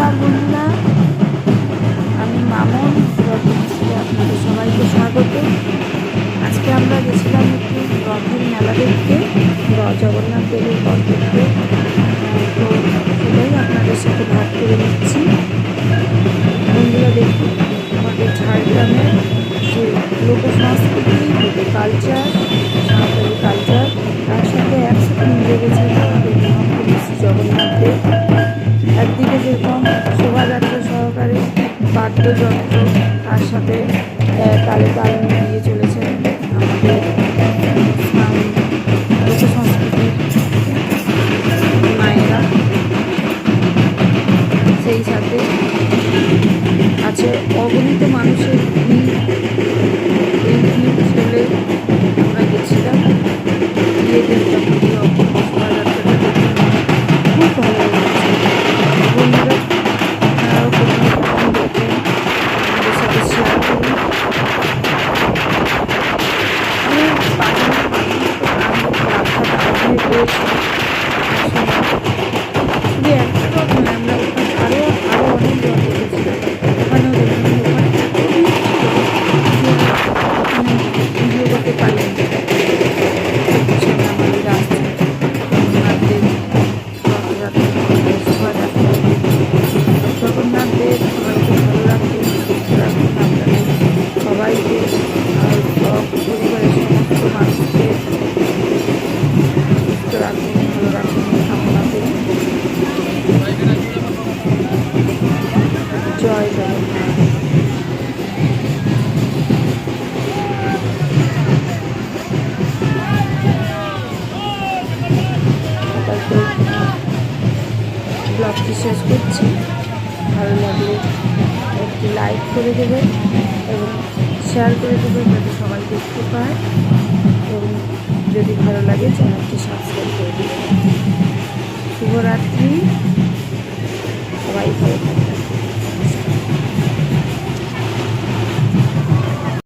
বন্ধুরা আমি মামন রথমিস্ত্রি আপনাদের সবাইকে স্বাগত। আজকে আমরা গেছিলাম একটু রথের মেলা দেখতে, জগন্নাথ দেবের রথ দেখতে। তো সেটাই আপনাদের সাথে ভাগ করে নিচ্ছি। বন্ধুরা দেখুন, আমাদের ঝাড়গ্রামের যে লোক সংস্কৃতি কালচার কালচার তার সাথে একসাথে মিলে গেছে আমাদের জগন্নাথ যেরকম শোভাযাত্রা সহকারে বাদ্যযন্ত্র তার সাথে তালে তাল মিলিয়ে চলেছে আমাদের সেই সাথে আছে অগণিত মানুষের ভিড়। এই ছেলে আমরা গেছিলাম। Thank you. ভালো রাখুন কামনা করি জয় ব্লগটি শেষ করছি। ভালো লাগলে একটি লাইক করে দেবেন এবং শেয়ার করে দেবেন যাতে সবাই দেখতে পায়। এবং যদি ভালো লাগে চ্যানেলটি সাবস্ক্রাইব করে দেবেন Rafi